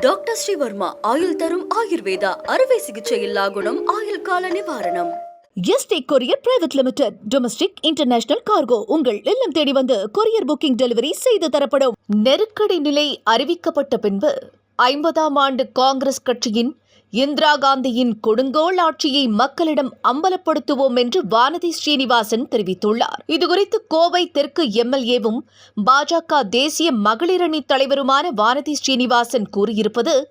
Doctor Sreevarma ஆயுள் தரும் ஆயுர்வேதா அறுவை சிகிச்சையில்லா குணம் ஆயுள் கால நிவாரணம். ST courier private limited domestic international cargo. உங்கள் இல்லம் தேடி வந்து கொரியர் புக்கிங் டெலிவரி செய்து தரப்படும். நெருக்கடி நிலை அறிவிக்கப்பட்ட பின்பு ஐம்பதாம் ஆண்டு காங்கிரஸ் கட்சியின் இந்திரா காந்தியின் கொடுங்கோல் ஆட்சியை மக்களிடம் அம்பலப்படுத்துவோம் என்று வானதி ஸ்ரீனிவாசன் தெரிவித்துள்ளார். இதுகுறித்து கோவை தெற்கு எம்எல்ஏவும் பாஜக தேசிய மகளிரணி தலைவருமான வானதி ஸ்ரீனிவாசன் கூறியிருப்பது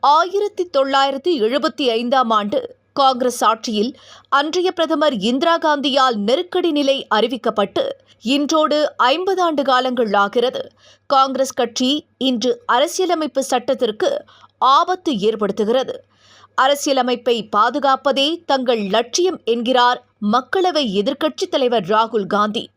ஆயிரத்தி தொள்ளாயிரத்தி எழுபத்தி ஐந்தாம் ஆண்டு காங்கிரஸ் ஆட்சியில் அன்றைய பிரதமர் இந்திரா காந்தியால் நெருக்கடி நிலை அறிவிக்கப்பட்டு இன்றோடு ஐம்பது ஆண்டு காலங்கள் ஆகிறது. காங்கிரஸ் கட்சி இன்று அரசியலமைப்பு சட்டத்திற்கு ஆபத்து ஏற்படுத்துகிறது. அரசியலமைப்பை பாதுகாப்பதே தங்கள் லட்சியம் என்கிறார் மக்களவை எதிர்க்கட்சித் தலைவர் ராகுல் காந்தி.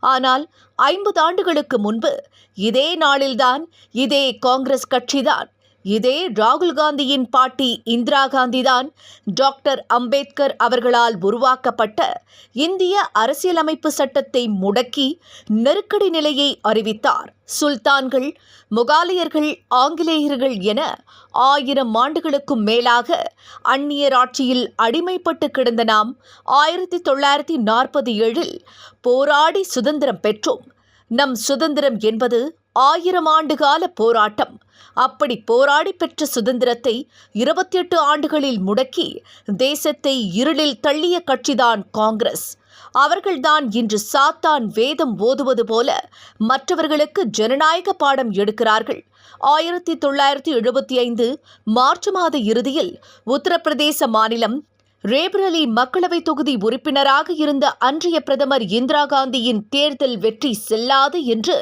ஆனால் ஐம்பது ஆண்டுகளுக்கு முன்பு இதே நாளில்தான் இதே காங்கிரஸ் கட்சிதான். இதே ராகுல் காந்தியின் பாட்டி இந்திரா காந்திதான் டாக்டர் அம்பேத்கர் அவர்களால் உருவாக்கப்பட்ட இந்திய அரசியலமைப்பு சட்டத்தை முடக்கி நெருக்கடி நிலையை அறிவித்தார். சுல்தான்கள் முகாலயர்கள் ஆங்கிலேயர்கள் என ஆயிரம் ஆண்டுகளுக்கும் மேலாக அந்நியர் ஆட்சியில் அடிமைப்பட்டு கிடந்த நாம் ஆயிரத்தி தொள்ளாயிரத்தி நாற்பத்தி ஏழில் போராடி சுதந்திரம் பெற்றோம். நம் சுதந்திரம் என்பது ஆயிரம் ஆண்டு கால போராட்டம். அப்படி போராடி பெற்ற சுதந்திரத்தை இருபத்தி எட்டு ஆண்டுகளில் முடக்கி தேசத்தை இருளில் தள்ளிய கட்சிதான் காங்கிரஸ். அவர்கள்தான் இன்று சாத்தான் வேதம் ஓதுவது போல மற்றவர்களுக்கு ஜனநாயக பாடம் எடுக்கிறார்கள். ஆயிரத்தி தொள்ளாயிரத்தி எழுபத்தி ஐந்து மார்ச் மாத இறுதியில் உத்தரப்பிரதேச மாநிலம் ரேபரலி மக்களவை தொகுதி உறுப்பினராக இருந்த அன்றைய பிரதமர் இந்திரா காந்தியின் தேர்தல் வெற்றி செல்லாது என்று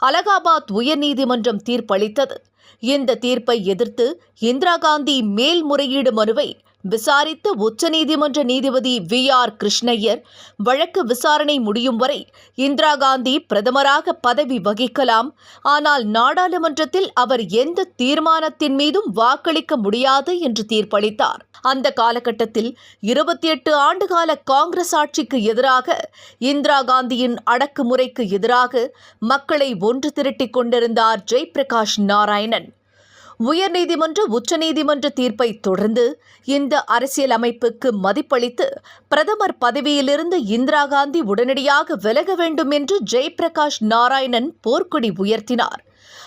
அலகாபாத் உயர்நீதிமன்றம் தீர்ப்பளித்தது. இந்த தீர்ப்பை எதிர்த்து இந்திரா காந்தி மேல்முறையீடு மனுவை விசாரித்த உச்சநீதிமன்ற நீதிபதி வி ஆர் கிருஷ்ணய்யர் வழக்கு விசாரணை முடியும் வரை இந்திரா காந்தி பிரதமராக பதவி வகிக்கலாம். ஆனால் நாடாளுமன்றத்தில் அவர் எந்த தீர்மானத்தின் மீதும் வாக்களிக்க முடியாது என்று தீர்ப்பளித்தார். அந்த காலகட்டத்தில் இருபத்தி எட்டு ஆண்டுகால காங்கிரஸ் ஆட்சிக்கு எதிராக இந்திரா காந்தியின் அடக்குமுறைக்கு எதிராக மக்களை ஒன்று திரட்டிக் கொண்டிருந்தார் ஜெய்பிரகாஷ் நாராயணன். உயர்நீதிமன்ற உச்சநீதிமன்ற தீர்ப்பை தொடர்ந்து இந்த அரசியல் அமைப்புக்கு மதிப்பளித்து பிரதமர் பதவியிலிருந்து இந்திரா காந்தி உடனடியாக விலக வேண்டும் என்று ஜெயபிரகாஷ் நாராயணன் போர்க்கொடி உயர்த்தினார்.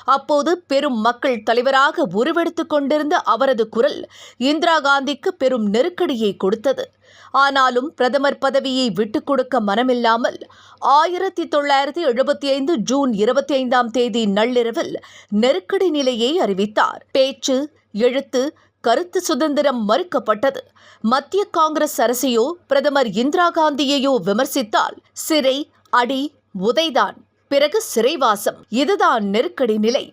அப்போது பெரும் மக்கள் தலைவராக உருவெடுத்துக் கொண்டிருந்த அவரது குரல் இந்திரா காந்திக்கு பெரும் நெருக்கடியை கொடுத்தது. ஆனாலும் பிரதமர் பதவியை விட்டுக் கொடுக்க மனமில்லாமல் ஆயிரத்தி தொள்ளாயிரத்தி எழுபத்தி ஐந்து ஜூன் இருபத்தி ஐந்தாம் தேதி நள்ளிரவில் நெருக்கடி நிலையை அறிவித்தார். பேச்சு எழுத்து கருத்து சுதந்திரம் மறுக்கப்பட்டது. மத்திய காங்கிரஸ் அரசையோ பிரதமர் இந்திரா காந்தியையோ விமர்சித்தால் சிறை அடி உதைதான். பிறகு சிறைவாசம். இதுதான் நெருக்கடி நிலை.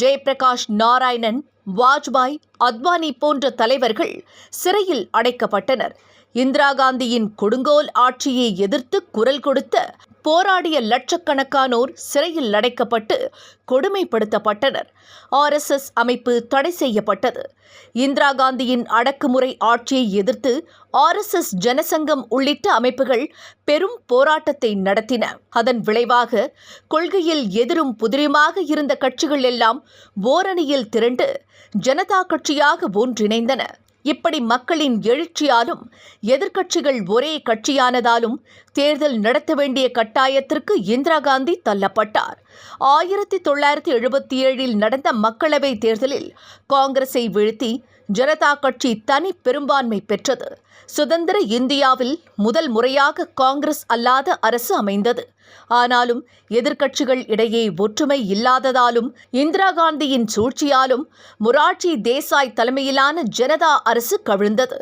ஜெயபிரகாஷ் நாராயணன் வாஜ்பாய் அத்வானி போன்ற தலைவர்கள் சிறையில் அடைக்கப்பட்டனர். இந்திரா காந்தியின் கொடுங்கோல் ஆட்சியை எதிர்த்து குரல் கொடுத்த போராடிய லட்சக்கணக்கானோர் சிறையில் அடைக்கப்பட்டு கொடுமைப்படுத்தப்பட்டனர். ஆர்எஸ்எஸ் அமைப்பு தடை செய்யப்பட்டது. இந்திரா காந்தியின் அடக்குமுறை ஆட்சியை எதிர்த்து ஆர்எஸ்எஸ் ஜனசங்கம் உள்ளிட்ட அமைப்புகள் பெரும் போராட்டத்தை நடத்தின. அதன் விளைவாக கொள்கையில் எதிரும் புதிருமாக இருந்த கட்சிகள் எல்லாம் ஓரணியில் திரண்டு ஜனதா கட்சியாக ஒன்றிணைந்தன. இப்படி மக்களின் எழுச்சியாலும் எதிர்க்கட்சிகள் ஒரே கட்சியானதாலும் தேர்தல் நடத்த வேண்டிய கட்டாயத்திற்கு இந்திரா காந்தி தள்ளப்பட்டார். ஆயிரத்தி தொள்ளாயிரத்தி எழுபத்தி ஏழில் நடந்த மக்களவை தேர்தலில் காங்கிரஸை வீழ்த்தி ஜனதா கட்சி தனி பெரும்பான்மை பெற்றது. சுதந்திர இந்தியாவில் முதல் முறையாக காங்கிரஸ் அல்லாத அரசு அமைந்தது. ஆனாலும் எதிர்க்கட்சிகள் இடையே ஒற்றுமை இல்லாததாலும் இந்திரா காந்தியின் சூழ்ச்சியாலும் முரார்ஜி தேசாய் தலைமையிலான ஜனதா அரசு கவிழ்ந்தது.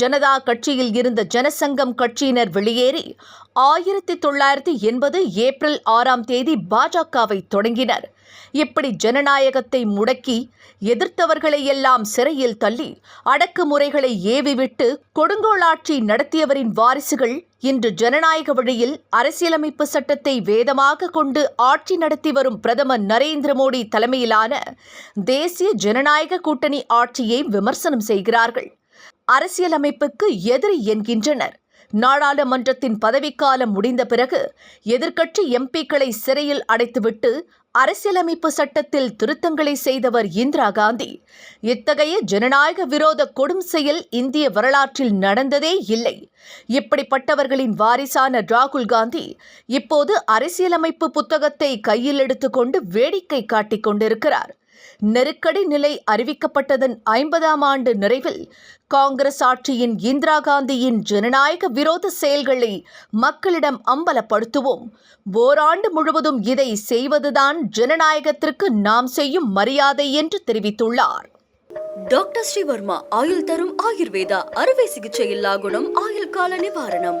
ஜனதா கட்சியில் இருந்த ஜனசங்கம் கட்சியினர் வெளியேறி ஆயிரத்தி தொள்ளாயிரத்தி எண்பது ஏப்ரல் ஆறாம் தேதி பாஜகவை தொடங்கினர். இப்படி ஜனநாயகத்தை முடக்கி எதிர்த்தவர்களை எல்லாம் சிறையில் தள்ளி அடக்குமுறைகளை ஏவிவிட்டு கொடுங்கோளாட்சி நடத்தியவரின் வாரிசுகள் இன்று ஜனநாயக வழியில் அரசியலமைப்பு சட்டத்தை வேதமாக கொண்டு ஆட்சி நடத்தி வரும் பிரதமர் நரேந்திர மோடி தலைமையிலான தேசிய ஜனநாயக கூட்டணி ஆட்சியை விமர்சனம் செய்கிறார்கள். அரசியலமைப்புக்கு எதிரி என்கின்றனர். நாடாளுமன்றத்தின் பதவிக்காலம் முடிந்த பிறகு எதிர்க்கட்சி எம்பிக்களை சிறையில் அடைத்துவிட்டு அரசியலமைப்பு சட்டத்தில் திருத்தங்களை செய்தவர் இந்திரா காந்தி. இத்தகைய ஜனநாயக விரோத கொடும் செயல் இந்திய வரலாற்றில் நடந்ததே இல்லை. இப்படிப்பட்டவர்களின் வாரிசான ராகுல் காந்தி இப்போது அரசியலமைப்பு புத்தகத்தை கையில் எடுத்துக்கொண்டு வேடிக்கை காட்டிக் கொண்டிருக்கிறார். நெருக்கடி நிலை அறிவிக்கப்பட்டதன் ஐம்பதாம் ஆண்டு நிறைவில் காங்கிரஸ் ஆட்சியின் இந்திரா காந்தியின் ஜனநாயக விரோத செயல்களை மக்களிடம் அம்பலப்படுத்துவோம். ஓராண்டு முழுவதும் இதை செய்வதுதான் ஜனநாயகத்திற்கு நாம் செய்யும் மரியாதை என்று தெரிவித்துள்ளார். டாக்டர் ஸ்ரீவர்மா ஆயுள் தரும் ஆயுர்வேதா அறுவை சிகிச்சை இல்லா குணம் ஆயுள் கால நிவாரணம்.